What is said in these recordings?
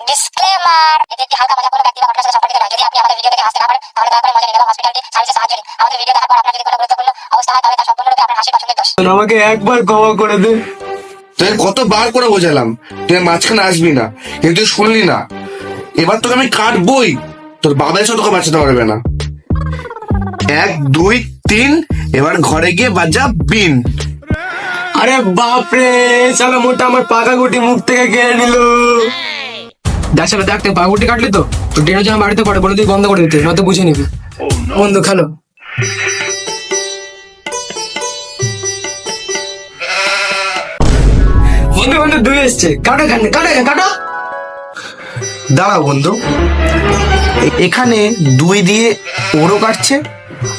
Disclaimer এটি একটি হালকা মজা কোনো ব্যক্তি বা ঘটনার সাথে সম্পর্কিত নয়। যদি আপনি আমাদের ভিডিও দেখে হাসতে না পারেন তাহলে দয়া করে মজা নিন এবং হসপিটালটি সার্ভিসে সাহায্য নিন। আমাদের ভিডিও দেখার পর আপনার যদি কোনো গুরুত্বপূর্ণ অবস্থা হয় তাহলে তা সম্পূর্ণরূপে আপনার হাসি পছন্দের দোষ। আমাকে একবার ক্ষমা করে দে। তোকে কতবার করে বোঝালাম? তুই মাঝখানে আসবি না কিন্তু তুই শুনলি না। এবার তোকে আমি কাটবই। তোর বাবা এসে তোকে বাঁচাতে পারবে না। এক দুই তিন এবার ঘরে গিয়ে বাজা বিন আরে বাপরে সালা মোটা আমার পাকা গুটি মুখ থেকে কেড়ে নিল। দেখ সালা দেখ তুই কাটলি তো তো ডেনো যেন বাড়িতে পড়ে, বলে তুই বন্ধ করে দিতে, নয়তো বুঝে নিবি। বন্ধু, খেলো। বন্ধু বন্ধু, দুই এসছে। কাটো এখানে, কাটো কাটো। দাঁড়াও, বন্ধু। এখানে দুই দিয়ে ওরও কাটছে,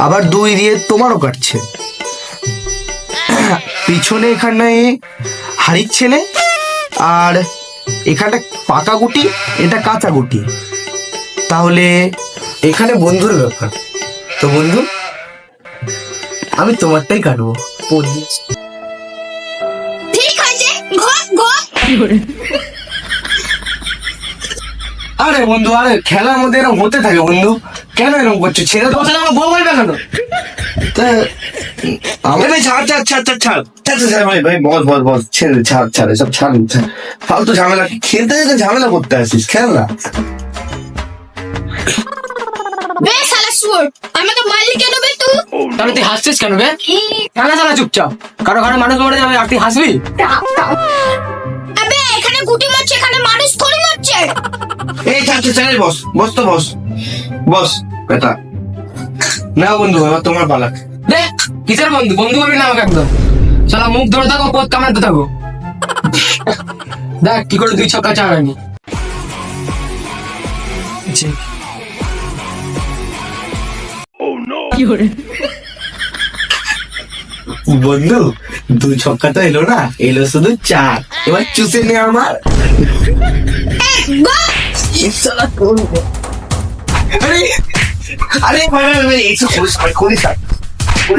আবার দুই দিয়ে তোমারও কাটছে। পিছনে এখানে হাড়ির ছেলে আর এখানটা পাকা গুটি এটা কাঁচা গুটি। তাহলে এখানে বন্ধুর ব্যাপার। তো বন্ধু আমি তোমারটাই কাটবো। আরে বন্ধু আরে খেলার মধ্যে এরকম হতে থাকে বন্ধু। কেন এরকম করছ? ছেড়ে আমার বউ বলবে কেন? তা আমি ছাড় ছাড় ছাড় ছাড় ছাড়। ছাড় ভাই ভাই বল বল বল ছেড়ে ছাড় ছাড় এসব ছাড় ছাড়। ফালতু ঝামেলা খেলতে যেতে ঝামেলা করতে আসিস খেল না। বে শালা শুয়োর আমাকে মারলি কেন বে তুই? তাহলে তুই হাসছিস কেন বে? কেন সারা চুপচাপ। কারও কারও মানুষ মরে যাবে আর তুই হাসবি? আবে এখানে গুটি মারছে এখানে মানুষ থরি মারছে। এই ছাড় বস বস তো বস। বস বেটা। না বন্ধু এবার তোমার পালাক। দে কিসের বন্ধু? বন্ধু বলবি না আমাকে একদম। সালা মুখ ধরে থাকো পথ কামাতে থাকো। দেখ কি করে দুই ছক্কা চাড়ানি বন্ধু দুই ছক্কা তো এলো না এলো শুধু চার। এবার চুষে নে আমার। আরে আরে এইসব করিস না করিস না।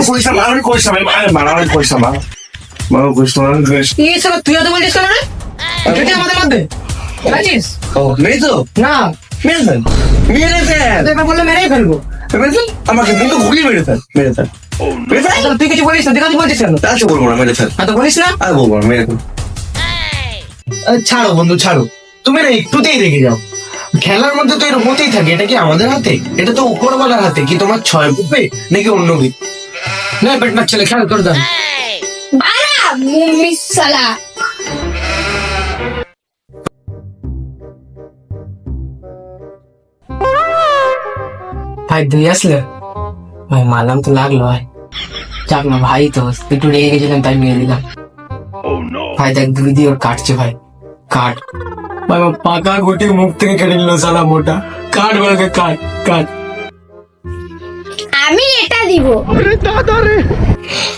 করিস না মারামারি করিস না ভাই মারামারি করিস না মা। মারামারি করিস। না এই সালা তুই এত বলছিস কেন রে? এটা আমাদের মধ্যে? বুঝছিস ও নেই তো? না। মেরে ফেল। মেরে ফেল। এবার বললে মেরেই ফেলব। মেরে আমাকে কিন্তু ঘুরিয়ে মেরে ফেল মেরে ফেল। তাহলে তুই কিছু বলিস না তুই বলছিস কেন? তা তো বলব না মেরে ফেল। তো বলিস না? আর বলব না মেরে ফেল। ছাড়ো বন্ধু ছাড়ো। তুমি না একটুতেই রেগে যাও। খেলার মধ্যে তো এরকম হতেই থাকে এটা কি আমাদের হাতে? এটা তো উপরওয়ালার হাতে কি তোমার ছয় বুপে নাকি অন্য কি না বেটনার ছেলে খেয়াল করে দেন বাড়া মুম্মি শালা ভাই তুই আসলে? ভাই মারলাম তো লাগল ভাই। যাক না ভাই তো একটু রেগে গেছিলাম তাই মেরে দিলাম। ভাই দেখ দুই দিয়ে ওর কাটছে ভাই। কাট। পাকা গুটি মুখ থেকে কেটে নিল সালা মোটা। কাট বলকে কাট কাট। আমি এটা দিব। আরে দাদা রে।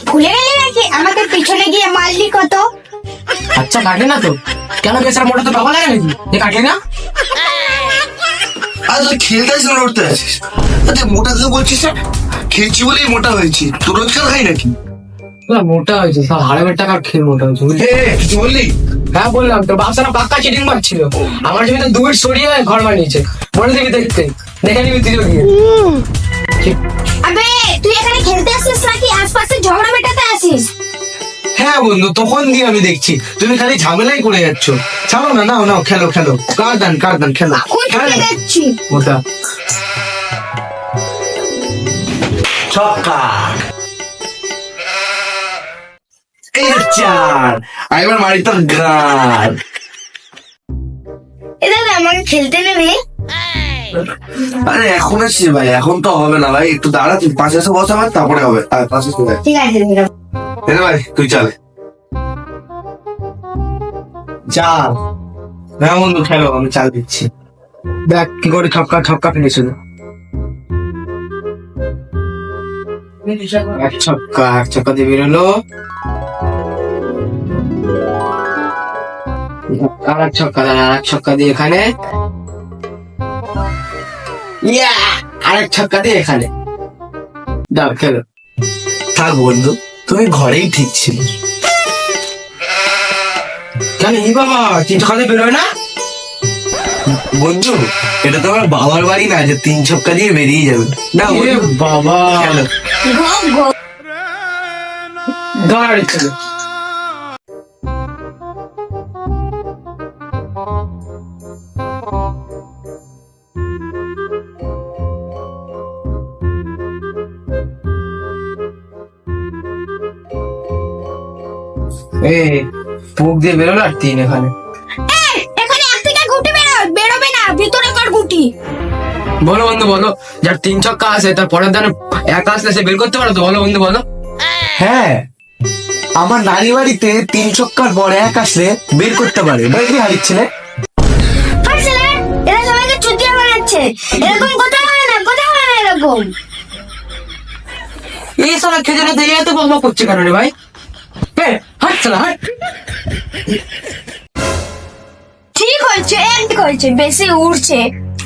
ভুলে গেলি নাকি? আমাকে পিছনে গিয়ে মারলি কত? আচ্ছা কাটে না তো? কেন বেচার মোটা তো বাবা লাগে নাকি? এ কাটে না? আর তুই খেলতে আসিস না উঠতে আসিস। আচ্ছা মোটা তুই বলছিস না? খেলছি বলেই মোটা হয়েছি। তোর রোজগার খাই নাকি? না, মোটা হয়েছে টাকার খেয়ে মোটা হয়েছে বুঝলি? কিছু বললি? হ্যাঁ বললাম তো বাপসারা পাক্কা চিটিং মারছিল। আমার জমিতে দুই সরিয়ে ঘর বানিয়েছে। বলে দিবি দেখতে। দেখে নিবি গিয়ে। আবে তুই এখানে খেলতে আসিস নাকি? আশপাশে ঝগড়া মেটাতে আসিস। হ্যাঁ বন্ধু তখন দিয়ে আমি দেখছি। তুমি খালি ঝামেলাই করে যাচ্ছ। ছাড়ো না নাও নাও খেলো খেলো। কার দান কার দান খেলো। থেকে ছক্কা। যে চার এবার মারি তোর গান। এ দাদা আমাকে খেলতে নেবে? আরে এখন আসছি ভাই এখন তো হবে না ভাই একটু দাঁড়া তুই পাশে এসে বসা ভাই তারপরে হবে আর পাশে ঠিক আছে। এনে ভাই তুই চলে। চাল হ্যাঁ বন্ধু খেলো আমি চাল দিচ্ছি। দেখ কি করে ছক্কা ছক্কা ফেলেছিল এক ছক্কা এক ছক্কা দিয়ে বেরোলো। আর এক ছক্কা দাঁড়া আর এক ছক্কা দিয়ে এখানে। ইয়া আর এক ছক্কা দিয়ে এখানে। দাও খেলো। থাক বন্ধু তুমি ঘরেই ঠিক ছিল। কেন এই বাবা বেরোয় না? বন্ধু এটা তো আমার বাবার বাড়ি না যে তিন ছক্কা দিয়ে বেরিয়ে যাবে। না বাবা। খেলো। এ পুক দিয়ে বেরোলো আর তিন এখানে। এই, এখানে এক থেকে গুটি বেরো বেরোবে না ভিতরে কর গুটি। বলো বন্ধু বলো যার তিন ছক্কা আছে তার পরের দানে এক আসলে সে বের করতে পারো তো বলো বন্ধু বলো। হ্যাঁ আমার নানি বাড়িতে তিন ছক্কার পর এক আসলে বের করতে পারে এরা সবাইকে চুতিয়া বানাচ্ছে। এরকম কথা হয় না কথা হয় না এরকম। এই সালা খেজুরে দিয়ে এত বকবক করছে কেন রে ভাই? হাট সালা হাট। ঠিক হয়েছে এক হয়েছে বেশি উড়ছে।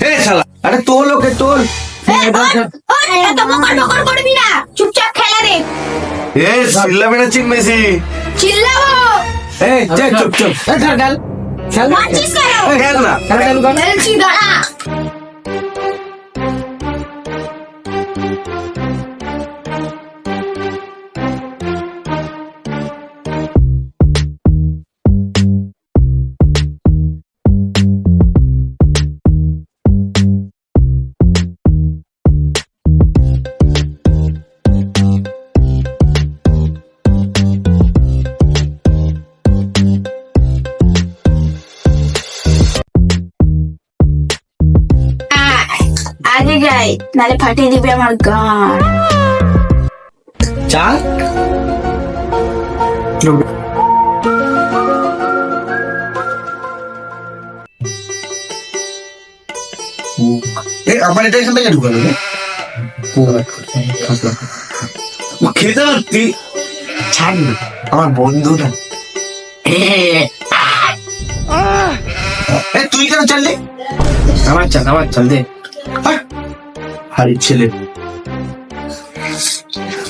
এ শালা আরে তোল ওকে তোল এত বকর বকর করবি না। চুপচাপ খেলা রে এ চিল্লাবে না চিন মেসি চিল্লাবো এই চুপ চুপ। খেল। খেল খেল না খেল খেল খেলছি দাঁড়া নালে ফাটিয়ে দিবে আমার গান চাল এ আমার এটা এখান থেকে ঢুকালো রে ও খেতে পারতি ছাড় না আমার বন্ধু না এ তুই কেন চাললি আমার চাল আমার চাল দে হাট। হারির ছেলে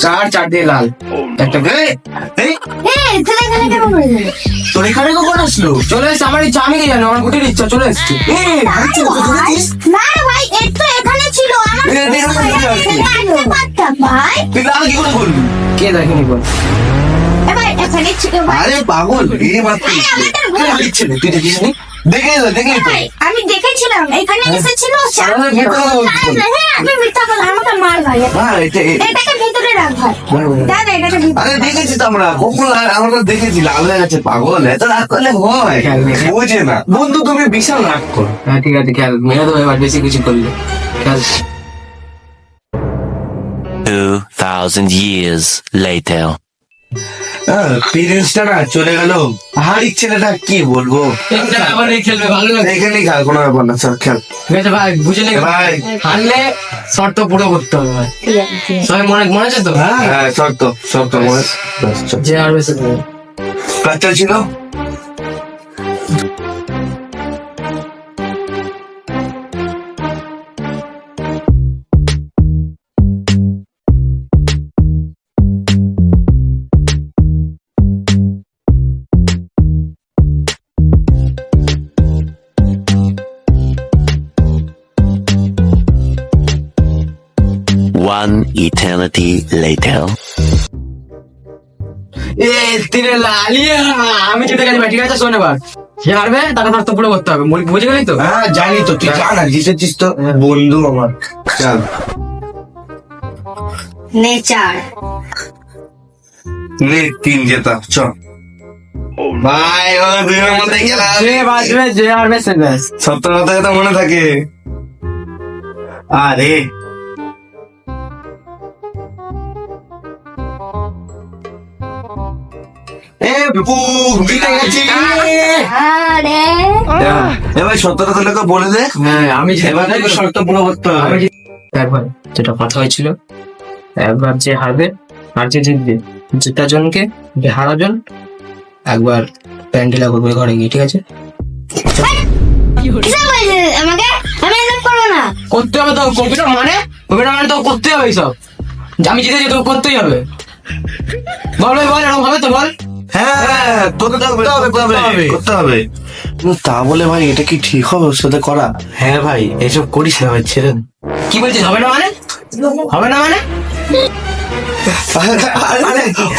চার চার দিয়ে লাল একটা তোর এখানে কখন আসলো চলে এসছে আমার ইচ্ছা আমি জানি আমার গুটির ইচ্ছা চলে এসছে কে দেখেনি বল আরে পাগল এই মাত্র আরে, আমাদের ভুল। হারির ছেলে তুই দেখিস নি? দেখে দেখে আমি দেখেছিলাম এখানে এসেছিল আরে, ভেতরে বল। আমি মিথ্যা বললাম আমাকে মার ভাই। এটা এ- এটাকে ভেতরে রাখ ভাই। দাদা এটাকে আরে দেখেছি তো আমরা কখন আমরা দেখেছি লাল হয়ে গেছে পাগল। এত রাগ করলে হয় বোঝে না। বন্ধু তুমি বিশাল রাগ করো। হ্যাঁ ঠিক আছে খেল মেরে দেবো এবার বেশি কিছু করলে। খেল 2,000 years later. পিরিয়ন্সটা না চলে গেল। হারির ছেলেটা কি বলব? খেলবে ভালো লাগে এখানেই খেল কোনো ব্যাপার না স্যার খেল। ঠিক আছে ভাই বুঝে নে ভাই। হারলে শর্ত পুরো করতে হবে ভাই। সবাই মনে মনে আছে তো? হ্যাঁ শর্ত শর্ত সব তো মনে যে আর বেশি কাজ চলছিল eternity later. এ তিরে লালিয়া আমি জিতে গেছি ঠিক আছে? শোন এবার। যে হারবে? তাকে শর্ত পুরো করতে হবে। বুঝে গেলি তো? হ্যাঁ জানি তো তুই জানা জিতেছিস তো। বন্ধু আমার। চল। নেচার। নে তিন জেতা চ ভাই ও দুজনের মধ্যে খেলা যে বাঁচবে যে হারবে সে ব্যাস। সপ্তাহ কথা মনে থাকে। আরে হবে জিত- যেটা কথা হয়েছিল একবার যে হারবে আর যে জিতবে জেতা জনকে একবার প্যান্ডেলা করবে ঘরে গিয়ে ঠিক আছে আমি করতে হবে তো মানে মানে তো করতে হবে আমি জিতেছি তো করতেই হবে বল ভাই বল এরকম হবে তো বল? হ্যাঁ তোকে করতে হবে করতে হবে করতে হবে। তা বলে ভাই এটা কি ঠিক হবে ওর সাথে করা? হ্যাঁ ভাই এসব করিস না ভাই ছেড়ে কি বলছিস হবে না মানে? হবে না মানে?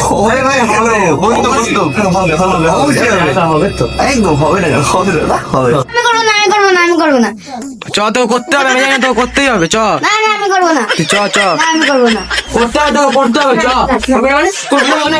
হবে ভাই হবে বন্ধু বন্ধু হবে হবে হবে হবে তো একদম হবে না হবে না হবে আমি করব না আমি করব না আমি করব না চ তো করতে হবে আমি জানি তো করতেই হবে চ না না আমি করব না চ চ আমি করব না করতে হবে তো করতে হবে চ মানে করতে হবে না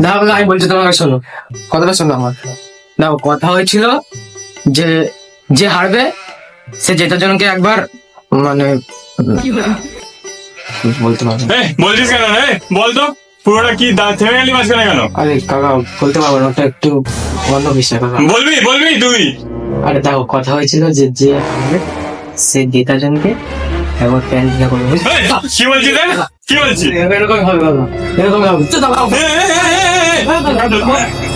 দেখো আমি বলছি তোমাকে শোনো। কথাটা শোনো আমার। দেখো কথা হয়েছিল যে যে হারবে সে জেতার জনকে একবার মানে বলতে পারব না। বলছিস কেন? রে বল তো পুরোটা কি থেমে গেলি মাঝখানে কেন? আরে কাকা বলতে পারব না ওটা একটু অন্য বিষয় কাকা। বলবি বলবি তুই। আরে দেখো কথা হয়েছিল যে যে হারবে সে জেতার জনকে একবার প্যান্ট না করবে কি বলছিস কি বলছিস? এরকম হবে বাবা। এরকম হবে। তো দাও এই,